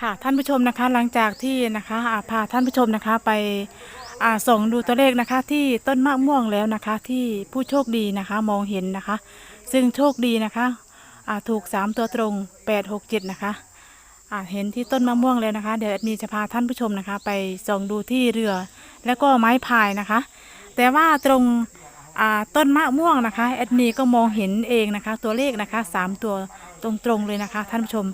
ค่ะท่านผู้ชมนะคะหลังจากที่นะคะพาท่านผู้ชมนะคะไปส่องดูตัวเลขนะคะ ที่ต้นมะม่วงแล้วนะคะ ที่ผู้โชคดีนะคะมองเห็นนะคะ ซึ่งโชคดีนะคะถูก 3 ตัวตรง 8 6 7 นะคะเห็นที่ต้นมะม่วงแล้วนะคะ เดี๋ยวมีจะพาท่านผู้ชมนะคะ ไปส่องดูที่เรือ แล้วก็ไม้พายนะคะ แต่ว่าตรง อ่าต้นมะม่วงนะคะแอดมีก็มองเห็นเองนะคะ ตัวเลขนะคะสามตัวตรงๆเลยนะคะ ท่านผู้ชม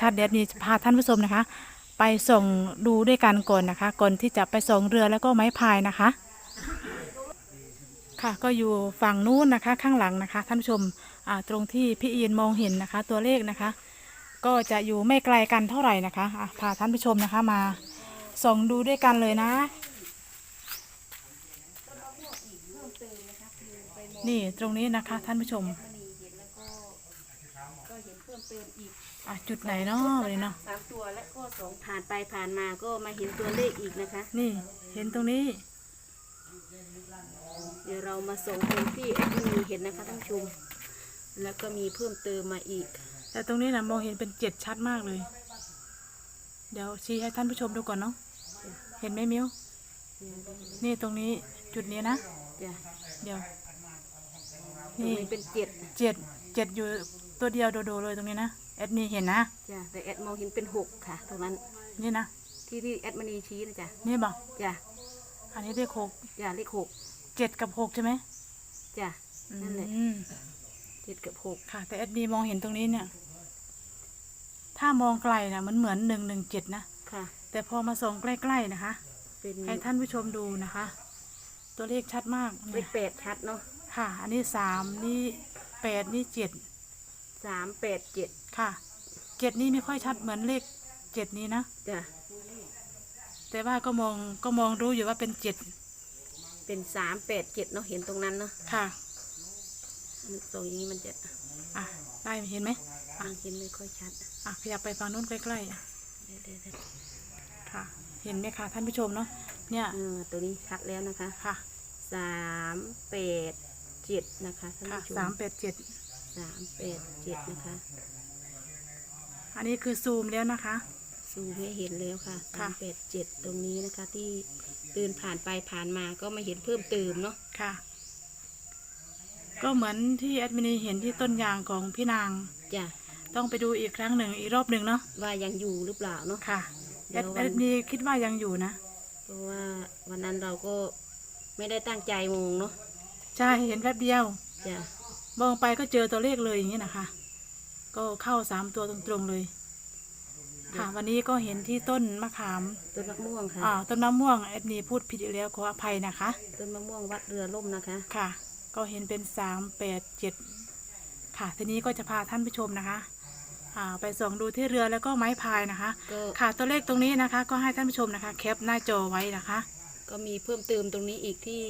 ชัดๆเดี๋ยวแอดมีพาท่านผู้ชมนะคะ ไปส่งดูด้วยกันก่อนนะคะก่อนที่จะไปส่งเรือแล้วก็ไม้พายนะคะ ค่ะก็อยู่ฝั่งนู้นนะคะข้างหลังนะคะ ท่านผู้ชมอ่าตรงที่พี่อีนมองเห็นนะคะ ตัวเลขนะคะ ก็จะอยู่ไม่ไกลกันเท่าไหร่นะคะอะพาท่านผู้ชมนะคะมาส่องดูด้วยกันเลยนะ นี่ตรงนี้นะคะท่านผู้ชมก็เห็นเพิ่มเติมอีกอะจุดไหนเนาะวันนี้เนาะสามตัวและก็สองผ่านไปผ่านมาก็มาเห็นตัวเลขอีกนะคะ นี่เห็นตรงนี้ เดี๋ยวเรามาส่งตรงที่แอดมินเห็นนะคะท่านผู้ชม แล้วก็มีเพิ่มเติมมาอีก แต่ตรงนี้นะมองเห็นเป็นเจ็ดชัดมากเลย เดี๋ยวชี้ให้ท่านผู้ชมดูก่อนเนาะเห็นไหมมิวนี่ตรงนี้จุดนี้นะจ้ะเดี๋ยว ตรงนี่นี้เป็นเจ็ดเจ็ดเจ็ดอยู่ตัวเดียวโดดๆเลยตรงนี้นะแอดมีเห็นนะ จ้ะแต่แอดมองเห็นเป็นหกค่ะ ตรงนั้นนี่นี่นะที่ที่แอดมินีชี้นะจ้ะนี่บอกจ้ะอันนี้เลขหกจ้ะเลขหกเจ็ดกับหกใช่ไหมจ้ะนั่นแหละอืมเจ็ดกับหกค่ะ แต่แอดมีมองเห็นตรงนี้เนี่ย ถ้ามองไกลนะมันเหมือนหนึ่งหนึ่งเจ็ดนะ ค่ะ แต่พอมาส่องใกล้ๆนะคะ เป็นให้ท่านผู้ชมดูนะคะ ตัวเลขชัดมากเลเนี่ยขแปดชัดเนาะ ค่ะ อันนี้สามนี่แปดนี่เจ็ดสามแปดเจ็ดค่ะเจ็ดนี่ไม่ค่อยชัดเหมือนเลขเจ็ดนี้นะจ้ะแต่ว่าก็มองก็มองรู้อยู่ว่าเป็นเจ็ดเป็นสามแปดเจ็ดเนาะเห็นตรงนั้นเนาะค่ะตรงนี้มันจะอะได้เห็นไหมอะเห็นไม่ค่อยชัดอะขยับไปฝั่งนู้นใกล้เดี๋ยวเดี๋ยวเดี๋ยวๆค่ะ เห็นไหมคะท่านผู้ชมเนาะเนี่ยเออตัวนี้ชัดแล้วนะคะค่ะสามแปด เจ็ดนะคะท่านค่ะผู้ชมสามแปดเจ็ดสามแปดเจ็ดนะคะอันนี้คือซูมแล้วนะคะ ซูมให้เห็นแล้วค่ะค่ะสามแปดเจ็ดตรงนี้นะคะ ที่เดินผ่านไปผ่านมาก็มาเห็นเพิ่มเติมเนาะค่ะ ก็เหมือนที่แอดมินีเห็นที่ต้นยางของพี่นาง จ้ะต้องไปดูอีกครั้งหนึ่งอีกรอบหนึ่งเนาะว่ายังอยู่หรือเปล่าเนาะ ค่ะเดี๋แอยวดวัน แอดมินีคิดว่ายังอยู่นะ เพราะว่าวันนั้นเราก็ไม่ได้ตั้งใจมองเนาะ ใช่เห็นแป๊บเดียว จ้ะมองไปก็เจอตัวเลขเลยอย่างนี้นะคะ ก็เข้าสามตัวตรงๆเลย ค่ะ วันนี้ก็เห็นที่ต้นมะขาม ต้นมะม่วงค่ะ อ่า ต้นมะม่วงแอดมีพูดผิดอีกแล้วขออภัยนะคะ ต้นมะม่วงวัดเรือล่มนะคะ ค่ะ ก็เห็นเป็นสามแปดเจ็ดค่ะ ทีนี้ก็จะพาท่านผู้ชมนะคะ อ่า ไปส่องดูที่เรือแล้วก็ไม้พายนะคะ ก็ค่ะตัวเลขตรงนี้นะคะ ก็ให้ท่านผู้ชมนะคะ แคปหน้าจอไว้นะคะ ก็มีเพิ่มเติมตรงนี้อีกที่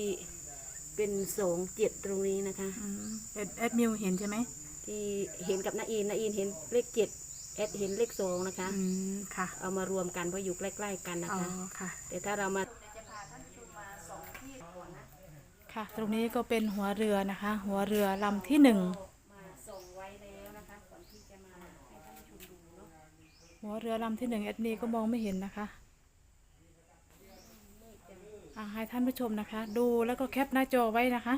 เป็นสองเจ็ดตรงนี้นะคะอืมแอดแอดมิวเห็นใช่ไหมที่เห็นกับนาอินนาอินเห็นเลขเจ็ดแอดเห็นเลขสองนะคะ อืมค่ะเอามารวมกันเพราะอยู่ใกล้ ๆ กันนะอ๋อคะ ค่ะ แต่ถ้าเรามา ค่ะ ตรงนี้ก็เป็นหัวเรือนะคะ หัวเรือลำที่หนึ่งมาส่งไว้แล้วนะคะก่อนที่จะมาให้ท่านผู้ชมดูเนาะหัวเรือลำที่หนึ่งแอดมีก็มองไม่เห็นนะคะอ่า ให้ท่านผู้ชมนะคะ ดูแล้วก็แคปหน้าจอไว้นะคะ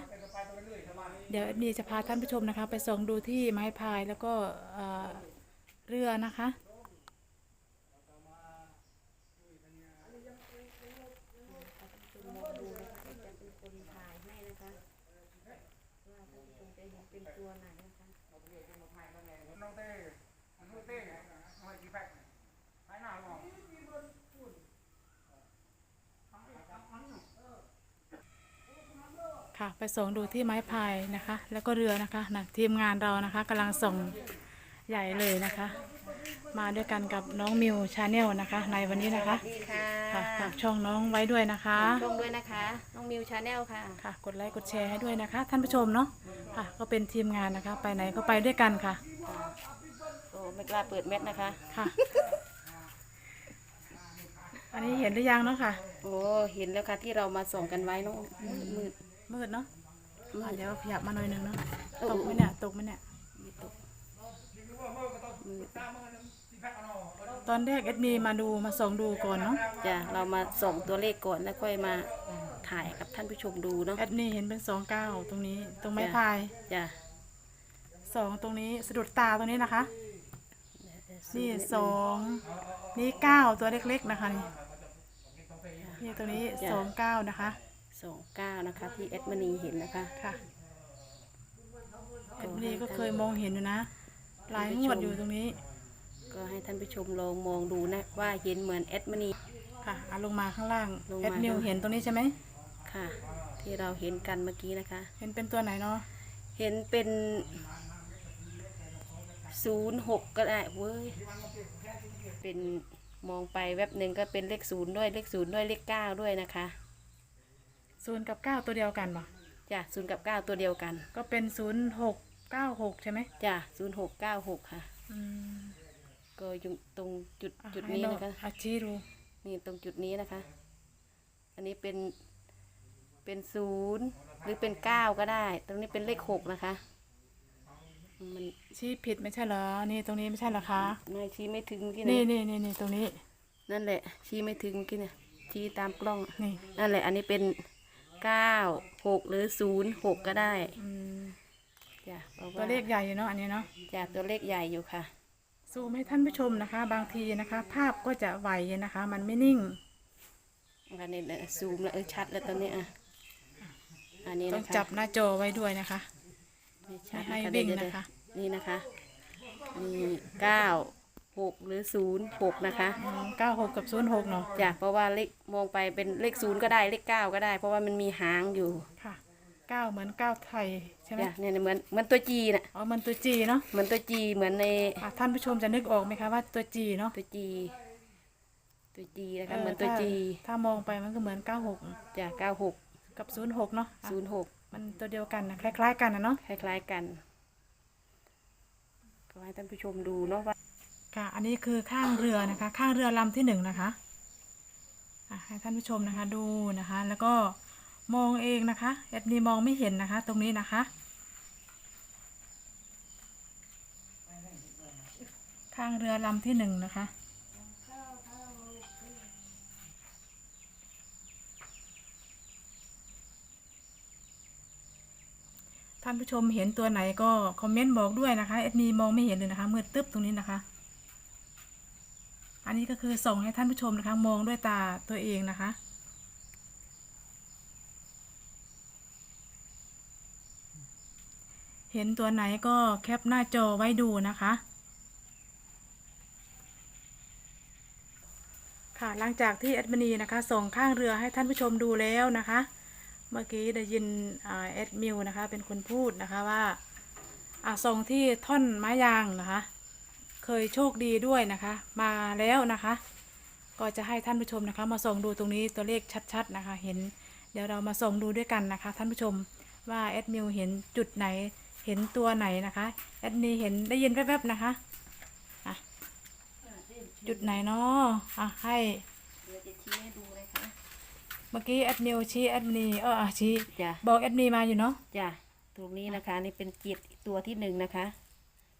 เดี๋ยวมีจะพาท่านผู้ชมนะคะ ไปส่องดูที่ไม้พายแล้วก็เรือนะคะน้องเต้น้องเต้น้องกี่แพ็คหายหน้าหรอ ค่ะ ไปส่องดูที่ไม้พายนะคะ แล้วก็เรือนะคะนะทีมงานเรานะคะกำลังส่งใหญ่เลยนะคะ มาด้วยกันกับน้องมิวชาแนลนะคะ ในวันนี้นะคะดีค่ะค่ะฝากช่องน้องไว้ด้วยนะคะช่องด้วยนะคะ น้องมิวชาแนลค่ะ ค่ะ กดไลค์กดแชร์ให้ด้วยนะคะ ท่านผู้ชมเนาะค่ะ ก็เป็นทีมงานนะคะ ไปไหนก็ไปด้วยกันค่ะ โอ้ไม่กล้าเปิดเม็ดนะคะ ค่ะ อันนี้เห็นหรือยังเนาะค่ะ โอ้เห็นแล้วค่ะที่เรามาส่องกันไว้น้องมืด มืดเนาะมือะดเดี๋ยวขยับมาหน่อยหนึงเนาะโอ้ตกไหมเนี่ยตกไหมเนี่ยไม่ตกมืดตตอนแรกเอ็ดมีมาดูมาส่องดูก่อนเนาะจ้ะเรามาส่งตัวเลขก่อนแล้วค่อยมาถ่ายกับท่านผู้ชมดูเนาะเอ็ดมีเห็นเป็นสองเก้าตรงนี้ ตรงไม้จ้ะพายจ้ะสองตรงนี้สะดุดตาตรงนี้นะคะนี่สองนี่เก้าตัวเล็กๆนะคะนี่นี่ตรงนี้สองเก้านะคะ สองเก้านะคะ ที่แอดมณีเห็นนะคะค่ะเอ็ดมีก็เคยมองเห็นอยู่นะหลายงวดอยู่ตรงนี้ ก็ให้ท่านผู้ชมลองมองดูนะว่าเห็นเหมือนแอดมณีค่ะเอาลงมาข้างล่างลงมาเอ็ดมิวเห็นตรงนี้ใช่ไหมค่ะ ที่เราเห็นกันเมื่อกี้นะคะ เห็นเป็นตัวไหนเนาะเห็นเป็นศูนย์หกก็ได้เว้ยเป็นมองไปแวบหนึ่งก็เป็นเลขศูนย์ด้วยเลขศูนย์ด้วยเลขเก้าด้วยนะคะ ศูนย์กับเก้าตัวเดียวกันปะจ้ะศูนย์กับเก้าตัวเดียวกัน ก็เป็นศูนย์หกเก้าหกใช่ไหมจ้ะศูนย์หกเก้าหกค่ะ อืมก็อยู่ตรงจุดอะจุดให้นี้เรานะคะ อาชี้ดูนี่ตรงจุดนี้นะคะ อันนี้เป็น เป็นศูนย์หรือเป็นเก้าก็ได้ ตรงนี้เป็นเลขหกนะคะ มันชี้ผิดไม่ใช่เหรอ นี่ตรงนี้ไม่ใช่เหรอคะ ไม่ชี้ไม่ถึงเมื่อกี้นี่นะนี่นี่นี่ตรงนี้ นั่นแหละ ชี้ไม่ถึงเมื่อกี้เนี่ยชี้ตามกล้อง นี่ นั่นแหละ อันนี้เป็น เก้าหกหรือศูนย์หกก็ได้อืมจ้ะพราะาตัวเลขใหญ่อยู่เนาะอันนี้เนาะ จ้ะตัวเลขใหญ่อยู่ค่ะ ซูมให้ท่านผู้ชมนะคะ บางทีนะคะ ภาพก็จะไหวนะคะ มันไม่นิ่งอันนี้เนี่ยซูมแล้วเออชัดแล้วตอนนี้อะอันนี้ต้องนะคะจับหน้าจอไว้ด้วยนะคะไม่ชัดไม่ให้นะคะวิ่งเดี๋ยวๆนะคะนี่นะคะนี่เก้า หกหรือศูนย์หกนะคะ เก้าหกกับศูนย์หกเนาะจ้ะเพราะว่าเลขมองไปเป็นเลขศูนย์ก็ได้เลขเก้าก็ได้ เพราะว่ามันมีหางอยู่ค่ะเก้าเหมือนเก้าไทยใช่ไหมจ้ะเนี่ยเหมือนเหมือนตัวจีน่ะอ๋อมันตัวจีเนาะเหมือนตัวจีเหมือนในอะท่านผู้ชมจะนึกออกไหมคะว่าตัวจีเนาะตัวจี ตัวจีนะคะเออเหมือนตัวถ้าจีถ้ามองไปมันก็เหมือนเก้าหกจ้ะเก้าหกกับศูนย์หกเนาะอะศูนย์หกมันตัวเดียวกันนะคล้าย ๆ กันนะเนาะคล้ายๆกัน ก็ให้ท่านผู้ชมดูเนาะว่า ค่ะ อันนี้คือข้างเรือนะคะ ข้างเรือลำที่หนึ่งนะคะให้ท่านผู้ชมนะคะดูนะคะ แล้วก็มองเองนะคะแอดนีมองไม่เห็นนะคะ ตรงนี้นะคะ ข้างเรือลำที่หนึ่งนะคะท่านผู้ชมเห็นตัวไหนก็คอมเมนต์บอกด้วยนะคะแอดมีมองไม่เห็นเลยนะคะมืดตึ๊บตรงนี้นะคะ อันนี้ก็คือส่งให้ท่านผู้ชมนะคะ มองด้วยตาตัวเองนะคะ เห็นตัวไหนก็แคปหน้าจอไว้ดูนะคะ ค่ะหลังจากที่แอดมินีนะคะ ส่งข้างเรือให้ท่านผู้ชมดูแล้วนะคะ เมื่อกี้ได้ยินแอดมิวนะคะ เป็นคนพูดนะคะว่าส่งที่ท่อนไม้ยางนะคะ ยโชคดีด้วยนะคะ มาแล้วนะคะ ก็จะให้ท่านผู้ชมนะคะ มาส่องดูตรงนี้ตัวเลขชัดๆนะคะ เห็น เดี๋ยวเรามาส่องดูด้วยกันนะคะ ท่านผู้ชมว่าแอดมิวเห็นจุดไหนเห็นตัวไหนนะคะแอดมิวเห็นได้ยินแวบๆนะคะอะจุดไหนเนาะอะให้เดี๋ยวจะชี้ให้ดูเลยค่ะเมื่อกี้แอดมิวชี้แอดมินเอออะชี้จ้ะบอกแอดมินมาอยู่เนาะจ้ะตรงนี้นะคะ นี่เป็นเกียรติตัวที่หนึ่งนะคะ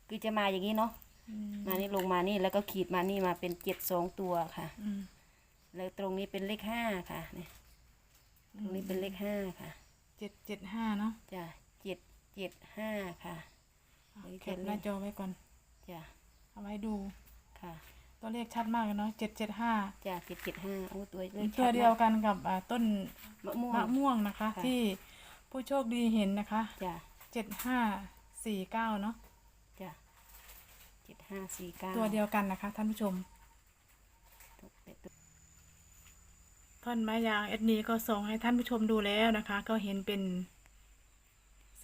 คือจะมาอย่างนี้เนาะอื มมานี่ลงมานี่แล้วก็ขีดมานี่มาเป็นเจ็ดสองตัวค่ะอืมแล้วตรงนี้เป็นเลขห้าค่ะเนี่ยตรงนี้เป็นเลขห้าค่ะเจ็ดเจ็ดห้าเนาะจ้ะเจ็ดเจ็ดห้าค่ะเดี๋ยวแคจะปเล่นหน้าจอไว้ก่อนจ้ะเอาไว้ดูค่ะ ตัวเลขชัดมากเลยเนาะเจ็ดเจ็ดห้าจ้ะเจ็ดเจ็ดห้าโอ้ตัวเลขตัวเดียวกันกับอ่าต้นมะม่วงมะม่วงนะคะค่ะที่ผู้โชคดีเห็นนะคะจ้ะเจ็ดห้าสี่เก้าเนาะจ้ะเจ็ดห้าสี่เก้าตัวเดียวกันนะคะ ท่านผู้ชม ท่อนไม้ยางเอ็ดนี้ก็ส่งให้ท่านผู้ชมดูแล้วนะคะ ก็เห็นเป็น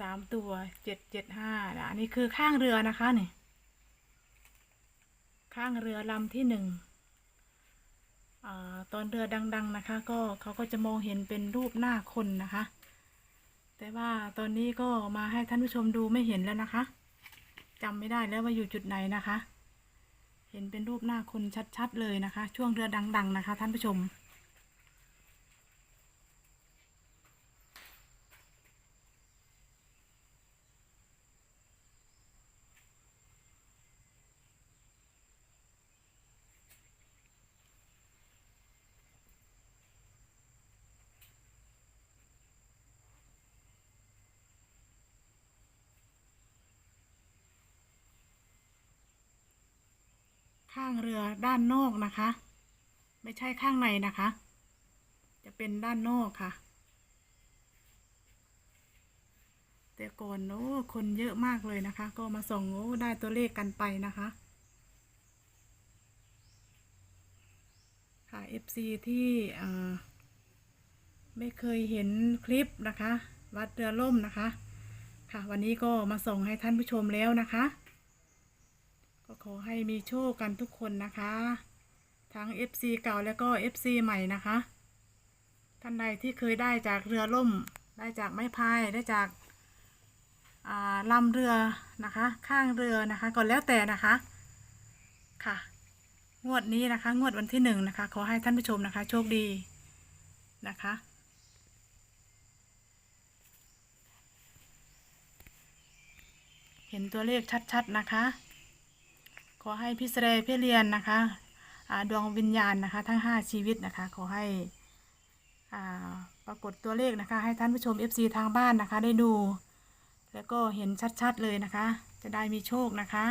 สามตัวเจ็ดเจ็ดห้าอันนี้คือข้างเรือนะคะเนี่ยข้างเรือลำที่หนึ่งอาตอนเรือดัง ๆนะคะ ก็เขาก็จะมองเห็นเป็นรูปหน้าคนนะคะ แต่ว่าตอนนี้ก็มาให้ท่านผู้ชมดูไม่เห็นแล้วนะคะ จำไม่ได้แล้วว่าอยู่จุดไหนนะคะ เห็นเป็นรูปหน้าคนชัดๆเลยนะคะ ช่วงเรือดัง ๆ นะคะ ท่านผู้ชม ข้างเรือด้านนอกนะคะ ไม่ใช่ข้างในนะคะ จะเป็นด้านนอกค่ะ แต่ก่อนโอ้คนเยอะมากเลยนะคะ ก็มาส่งโอ้ได้ตัวเลขกันไปนะคะค่ะ FC ที่อ่ไม่เคยเห็นคลิปนะคะ วัดเรือล่มนะคะ ค่ะวันนี้ก็มาส่งให้ท่านผู้ชมแล้วนะคะ ก็ขอให้มีโชคกันทุกคนนะคะ ทั้ง FC เก่าแล้วก็ FC ใหม่นะคะ ท่านใดที่เคยได้จากเรือล่ม ได้จากไม้พายได้จากอ่าลำเรือนะคะ ข้างเรือนะคะก็แล้วแต่นะคะค่ะ งวดนี้นะคะ งวดวันที่หนึ่งนะคะ ขอให้ท่านผู้ชมนะคะ โชคดีนะคะเห็นตัวเลขชัด ๆ นะคะ อให้พี่เสเรพี่เรียนนะคะดวงวิญญาณนะคะทั้ง 5 ชีวิตนะคะ ขอให้ปรากฏตัวเลขนะคะ ให้ท่านผู้ชม FC ทางบ้านนะคะ ได้ดู แล้วก็เห็นชัดๆเลยนะคะ จะได้มีโชคนะคะ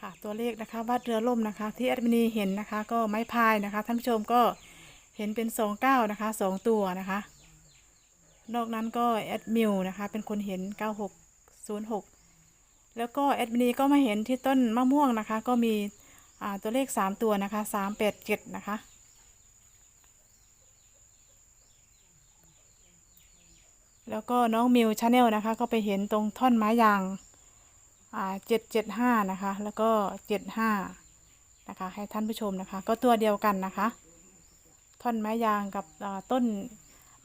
ค่ะตัวเลขนะคะวัดเรือล่มนะคะ ที่แอดมินีเห็นนะคะ ก็ไม้พายนะคะ ท่านผู้ชมก็ เห็นเป็นสองเก้านะคะสองตัวนะคะ นอกนั้นก็แอดมิวนะคะ เป็นคนเห็นเก้าหกศูนย์หกแล้วก็แอดมินีก็มาเห็นที่ต้นมะม่วงนะคะ ก็มีตัวเลขสามตัวนะคะสามแปดเจ็ดนะคะแล้วก็น้องมิวชาแนลนะคะ ก็ไปเห็นตรงท่อนไม้ยางเจ็ดเจ็ดห้านะคะ แล้วก็เจ็ดห้านะคะ ให้ท่านผู้ชมนะคะ ก็ตัวเดียวกันนะคะ ท่อนไม้ยางกับต้น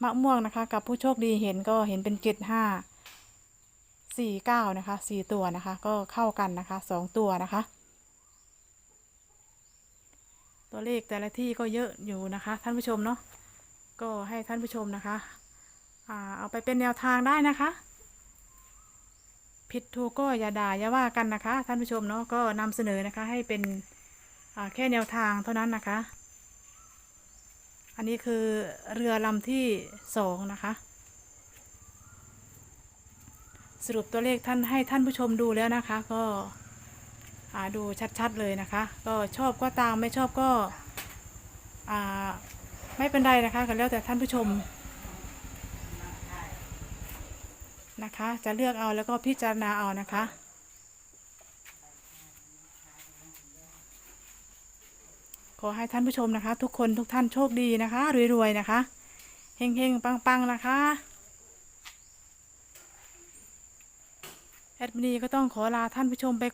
มะม่วงนะคะ กับผู้โชคดีเห็นก็เห็นเป็นเจ็ดห้าสี่เก้านะคะสี่ตัวนะคะ ก็เข้ากันนะคะสองตัวนะคะ ตัวเลขแต่ละที่ก็เยอะอยู่นะคะ ท่านผู้ชมเนาะก็ให้ท่านผู้ชมนะคะเอาไปเป็นแนวทางได้นะคะ ผิดถูกก็อย่าด่าอย่าว่ากันนะคะ ท่านผู้ชมเนาะก็นำเสนอนะคะให้เป็นแค่แนวทางเท่านั้นนะคะ อันนี้คือเรือลำที่สองนะคะ สรุปตัวเลขท่านให้ท่านผู้ชมดูแล้วนะคะ ก็อ่าดูชัดๆเลยนะคะ ก็ชอบก็ตามไม่ชอบก็อ่าไม่เป็นไรนะคะก็แล้วแต่ท่านผู้ชมนะคะ จะเลือกเอาแล้วก็พิจารณาเอานะคะ อให้ท่านผู้ชมนะคะ ทุกคนทุกท่านโชคดีนะคะ รวยๆนะคะเฮงๆปังๆนะคะ แอดมินีก็ต้องขอลาท่านผู้ชมไปก่อน